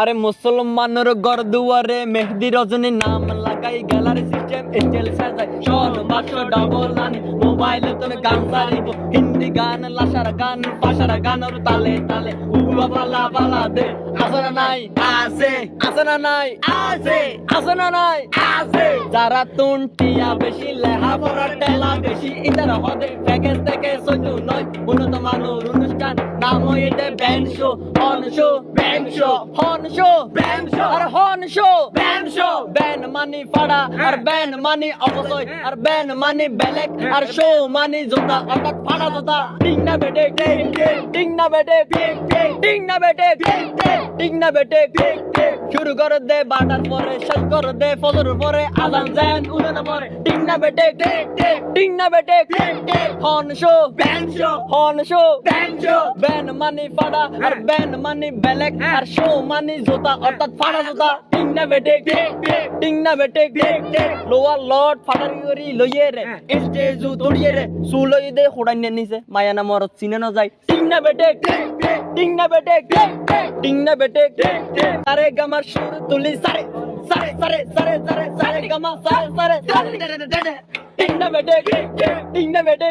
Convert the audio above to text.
আরে মুসলমানের গর দুয়ারে মেহেদি রজনী নাম লাগাই গ্যালারি সিস্টেম স্টাইল সাজাই। শোন বাসো ডাবল আনি মোবাইলে তোর গান চালিব। হিন্দি গান লাসার গান পাশার গানের তালে তালে। উবা পালা পালা দে আছে না নাই? আছে। আছে না নাই? আছে। আছে না নাই? আছে। যারা তুনটিয়া বেশি লেহা পড়া টেলা বেশি ইদার হদে প্যাকেজ থেকে সজু নাম হইতে ব্যান্ড শো হন শো ব্যান্ড শো হন শো ব্যান্ড শো আর হন শো ব্যান্ড শো ব্যান্ড মানি ফাড়া আর ব্যান্ড মানি অপচয় আর ব্যান্ড মানি বেলেক আর শো মানি জোতা অর্থাৎ ফাড়া জোতা। টিং না বেটে টিং টিং। না বেটে টিং না বেটে টিং টিং। টিং না বেটে টিং টিং। শুরু করে দে বাটার পরে শেষ করে দে ফজর পরে আজান দেন উনান পরে। টিং না বেটে টিং না বেটে হন শো ব্যান্ড শো। হন শো ব্যান্ড শো। ব্যান্ড মানি ফাড়া আর ব্যান্ড মানি বেলেক আর শো মানি জোতা অর্থাৎ ফাড়া জোতা। টিং না বেটে টিং না বেটে লোয়ার লট ফাটারি করি লইয়ে রে। স্টেজু তড়িয়ে রে। সুলই দে হোড়াই নিছে। মায়া না মরত চিনে না যায়। টিং না বেটে টিং না বেটে টিং না বেটে। আরে গামার সুর তুলি, সারে সারে সারে সারে সারে সারে গামা, সারে সারে সারে। টিং না বেটে টিং না বেটে।